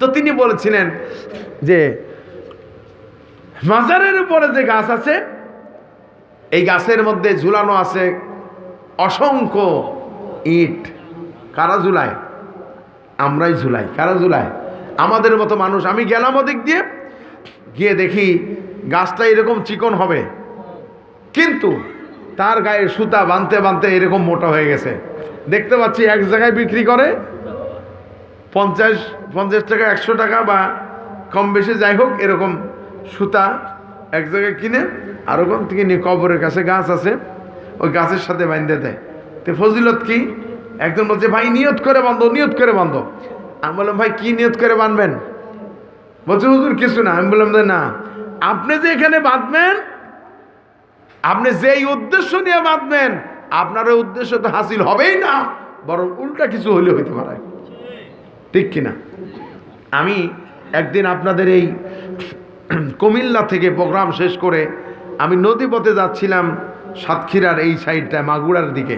তো তিনি বলেছিলেন যে, মাজারের উপরে যে গাছ আছে, এই গাছের মধ্যে ঝুলানো আছে অসংখ্য ইট। কারা ঝুলায়? আমরাই ঝুলাই। কারা ঝুলাই আমাদের মতো মানুষ। আমি গেলাম ওদিক দিয়ে, গিয়ে দেখি গাছটা এরকম চিকন হবে। কিন্তু তার গায়ে সুতা বাঁধতে বাঁধতে এরকম মোটা হয়ে গেছে। দেখতে পাচ্ছি এক জায়গায় বিক্রি করে পঞ্চাশ পঞ্চাশ টাকা, একশো টাকা বা কম বেশি যাই হোক, এরকম সুতা এক জায়গায় কিনে আর ওখান থেকে নিয়ে কবরের কাছে গাছ আছে, ওই গাছের সাথে বাঁধতে দেয়। তো ফজিলত কি? একজন বলছে, ভাই, নিয়ত করে বাঁধো, নিয়ত করে বাঁধো। আমি বললাম, ভাই, কি নিয়ত করে বাঁধবেন? বলছে, হুজুর, কিছু না। আমি বললাম যে না, আপনি যে এখানে বাঁধবেন, আপনি যেই উদ্দেশ্য নিয়ে বাঁধবেন, আপনার ওই উদ্দেশ্য তো হাসিল হবেই না, বরং উল্টা কিছু হলে হইতে পারে। ঠিক কিনা? আমি একদিন আপনাদের এই কুমিল্লা থেকে প্রোগ্রাম শেষ করে আমি নদীপথে যাচ্ছিলাম সাতক্ষীরার এই সাইডটা মাগুড়ার দিকে।